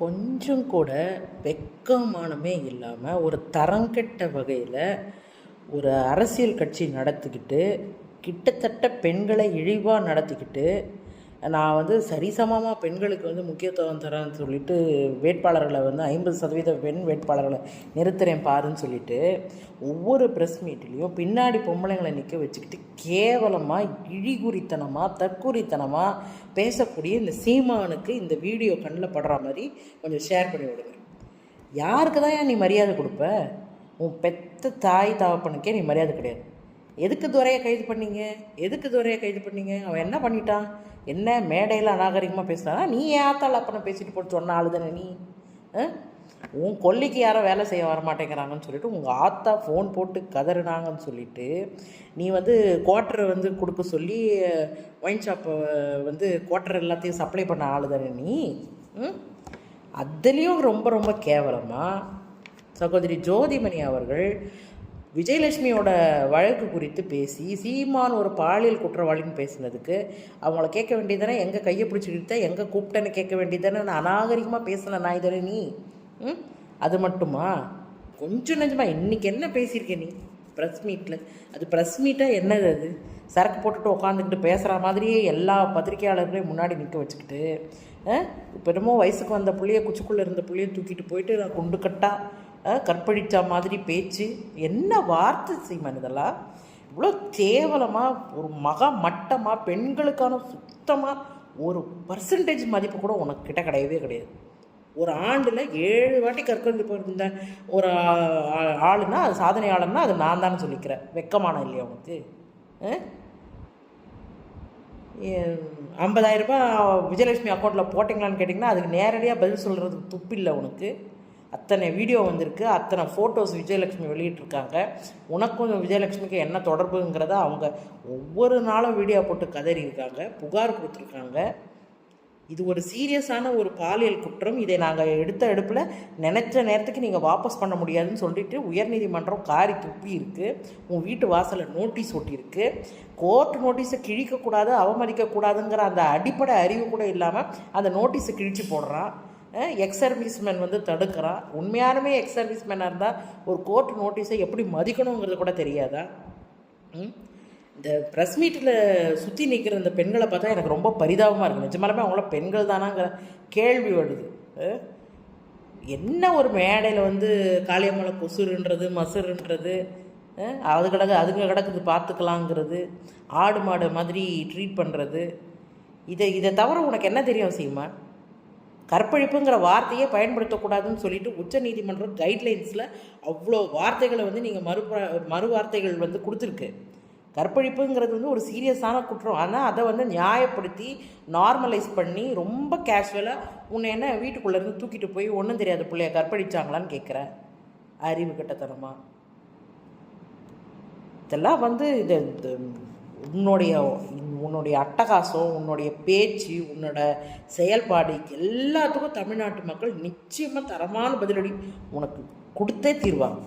கொஞ்சம் கூட வெக்கமானமே இல்லாமல் ஒரு தரங்கெட்ட வகையில் ஒரு அரசியல் கட்சி நடத்திக்கிட்டு கிட்டத்தட்ட பெண்களை இழிவாக நடத்திக்கிட்டு நான் வந்து சரிசமமாக பெண்களுக்கு வந்து முக்கியத்துவம் தரேன்னு சொல்லிட்டு வேட்பாளர்களை வந்து ஐம்பது சதவீத பெண் வேட்பாளர்களை நிறுத்துகிறேன் பாருன்னு சொல்லிட்டு ஒவ்வொரு ப்ரெஸ் மீட்லேயும் பின்னாடி பொம்பளைங்களை நிற்க வச்சுக்கிட்டு கேவலமாக இழிகுறித்தனமாக தற்குறித்தனமாக பேசக்கூடிய இந்த சீமானுக்கு இந்த வீடியோ கண்ணில் படுற மாதிரி கொஞ்சம் ஷேர் பண்ணி விடுங்க. யாருக்கு தான் நீ மரியாதை கொடுப்ப? உன் பெத்த தாய் தகப்பனுக்கே நீ மரியாதை கிடையாது. எதுக்கு துறையை கைது பண்ணீங்க? எதுக்கு துறையை கைது பண்ணீங்க? அவன் என்ன பண்ணிட்டான்? என்ன மேடையில் அநாகரிகமாக பேசுனானா நீ ஏத்தால் அப்பனை பேசிட்டு போட்டு சொன்ன ஆளு நீ? உன் கொல்லிக்கு யாரும் வேலை செய்ய வர மாட்டேங்கிறாங்கன்னு சொல்லிட்டு உங்கள் ஆத்தா ஃபோன் போட்டு கதறினாங்கன்னு சொல்லிட்டு நீ வந்து குவார்ட்டரை வந்து கொடுக்க சொல்லி ஒயின் ஷாப்பை வந்து குவார்ட்டர் எல்லாத்தையும் சப்ளை பண்ண ஆளு தானே நீ? ம் அதுலேயும் ரொம்ப ரொம்ப கேவலமாக சகோதரி ஜோதிமணி அவர்கள் விஜயலட்சுமியோட வழக்கு குறித்து பேசி சீமான் ஒரு பாலியல் குற்றவாளின்னு பேசினதுக்கு அவங்கள கேட்க வேண்டியதானே எங்கே கையை பிடிச்சிக்கிட்டு எங்கே கூப்பிட்டேன்னு கேட்க வேண்டியதானே நான் அநாகரிகமாக பேசின நான் தானே நீ? ம்? அது மட்டுமா? கொஞ்சம் நெஞ்சமாக இன்னைக்கு என்ன பேசியிருக்க நீ? ப்ரெஸ் மீட்டில் அது ப்ரெஸ் மீட்டாக என்னது அது? சரக்கு போட்டுட்டு உட்காந்துக்கிட்டு பேசுகிற மாதிரியே எல்லா பத்திரிக்கையாளர்களையும் முன்னாடி நிற்க வச்சுக்கிட்டு இப்போ என்னமோ வயசுக்கு வந்த புள்ளைய குச்சிக்குள்ளே இருந்த புள்ளைய தூக்கிட்டு போயிட்டு நான் குண்டு கட்டா கற்பழிச்சா மாதிரி பேச்சு என்ன வார்த்தை சீமன் இதெல்லாம் இவ்வளோ கேவலமாக ஒரு மகா மட்டமாக பெண்களுக்கான சுத்தமாக ஒரு பர்சன்டேஜ் மதிப்பு கூட உனக்கு கிட்ட கிடையவே கிடையாது. ஒரு ஆண்டில் ஏழு வாட்டி கற்கண்டு போயிருந்த ஒரு ஆ- அது ஆளுனா அது சாதனையாளர்னா அது நான் தானே சொல்லிக்கிறேன். வெக்கமான இல்லையா உனக்கு? ஐம்பதாயிரரூபா விஜயலட்சுமி அக்கௌண்ட்டில் போட்டிங்களான்னு கேட்டிங்கன்னா அதுக்கு நேரடியாக பதில் சொல்கிறதுக்கு துப்பில்லை உனக்கு. அத்தனை வீடியோ வந்திருக்கு. அத்தனை ஃபோட்டோஸ் விஜயலட்சுமி வெளியிட்டிருக்காங்க. உனக்கும் விஜயலட்சுமிக்கு என்ன தொடர்புங்கிறத அவங்க ஒவ்வொரு நாளும் வீடியோ போட்டு கதறியிருக்காங்க. புகார் கொடுத்துருக்காங்க. இது ஒரு சீரியஸான ஒரு பாலியல் குற்றம். இதை நாங்கள் எடுத்த எடுப்பில் நினச்ச நேரத்துக்கு நீங்கள் வாபஸ் பண்ண முடியாதுன்னு சொல்லிட்டு உயர்நீதிமன்றம் காரி துப்பி இருக்குது உன் வீட்டு வாசலில் நோட்டீஸ் ஒட்டியிருக்கு. கோர்ட் நோட்டீஸை கிழிக்கக்கூடாது அவமதிக்கக்கூடாதுங்கிற அந்த அடிப்படை அறிவு கூட இல்லாமல் அந்த நோட்டீஸை கிழிச்சு போடுறான். எக்ஸ் சர்வீஸ்மேன் வந்து தடுக்கிறான் உண்மையாலுமே எக்ஸ் சர்வீஸ்மேனாக இருந்தால் ஒரு கோர்ட் நோட்டீஸை எப்படி மதிக்கணுங்கிறது கூட தெரியாதா? ம்? இந்த ப்ரெஸ் மீட்டில் சுற்றி நிற்கிற இந்த பெண்களை பார்த்தா எனக்கு ரொம்ப பரிதாபமாக இருக்குது நிஜமாலுமே அவங்கள பெண்கள் தானாங்கிற கேள்வி வருது. என்ன ஒரு மேடையில் வந்து காளியம்மலை கொசுருன்றது மசுருன்றது அது கிடக்கு அதுங்க கிடக்குது பார்த்துக்கலாங்கிறது. ஆடு மாடு மாதிரி ட்ரீட் பண்ணுறது இதை இதை தவிர உனக்கு என்ன தெரியும் சீமான் கற்பழிப்புங்கிற வார்த்தையே பயன்படுத்தக்கூடாதுன்னு சொல்லிட்டு உச்ச நீதிமன்றம் கைட்லைன்ஸில் அவ்வளோ வார்த்தைகளை வந்து நீங்கள் மறு மறுவார்த்தைகள் வந்து கொடுத்துருக்கு. கற்பழிப்புங்கிறது வந்து ஒரு சீரியஸான குற்றம். ஆனால் அதை வந்து நியாயப்படுத்தி நார்மலைஸ் பண்ணி ரொம்ப கேஷுவலாக உன்னை என்ன வீட்டுக்குள்ளேருந்து தூக்கிட்டு போய் ஒன்றும் தெரியாத பிள்ளைய கற்பழிச்சாங்களான்னு கேட்குறேன் அறிவு கட்டத்தனமாக இதெல்லாம் வந்து இந்த உன்னுடைய உன்னுடைய அட்டகாசம் உன்னுடைய பேச்சு உன்னோட செயல்பாடு எல்லாத்துக்கும் தமிழ்நாட்டு மக்கள் நிச்சயமாக தரமான பதிலடி உனக்கு கொடுத்தே தீர்வாங்க.